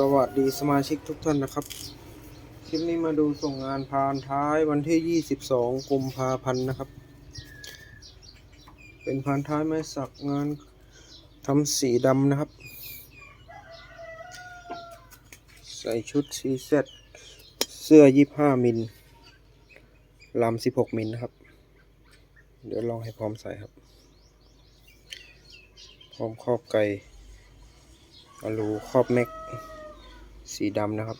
สวัสดีสมาชิกทุกท่านนะครับ คลิปนี้มาดูส่งงานพานท้ายวันที่ 22กุมภาพันธ์นะครับ เป็นพานท้ายไม้สักงานทำสีดำนะครับ ใส่ชุดซีเซตเสื้อ 25 มิลลำ16 มิลนะครับ เดี๋ยวลองให้พร้อมใส่ครับ พร้อมครอบไก่อลูครอบแม็ก สีดำนะครับ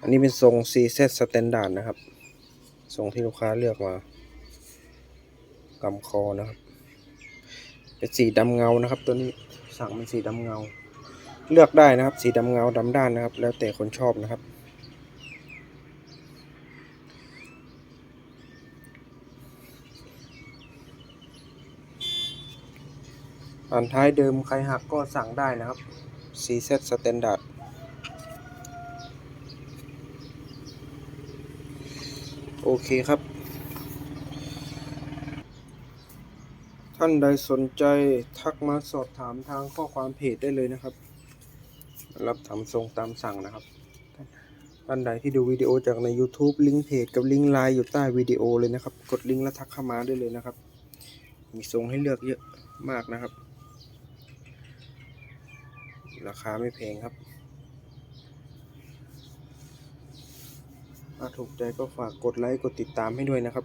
อันนี้เป็นทรง CZ Standard นะครับทรงที่ลูกค้าเลือกมากำคอนะครับ เป็นสีดำเงานะครับ ตัวนี้สั่งเป็นสีดำเงา เลือกได้นะครับ สีดำเงาดำด้านนะครับ แล้วแต่คนชอบนะครับอันท้ายเดิมใครหักก็สั่งได้นะครับ CZ Standard โอเคครับ ท่านใดสนใจทักมาสอบถามทางข้อความเพจได้เลยนะครับ รับทำทรงตามสั่งนะครับ ท่านใดที่ดูวิดีโอจากใน YouTube ลิงก์เพจกับลิงก์ไลน์อยู่ใต้วิดีโอเลยนะครับ กดลิงก์แล้วทักเข้ามาได้เลยนะครับ มีทรงให้เลือกเยอะมากนะครับ ราคาไม่แพงครับ ถ้าถูกใจก็ฝากกดไลค์กดติดตามให้ด้วยนะครับ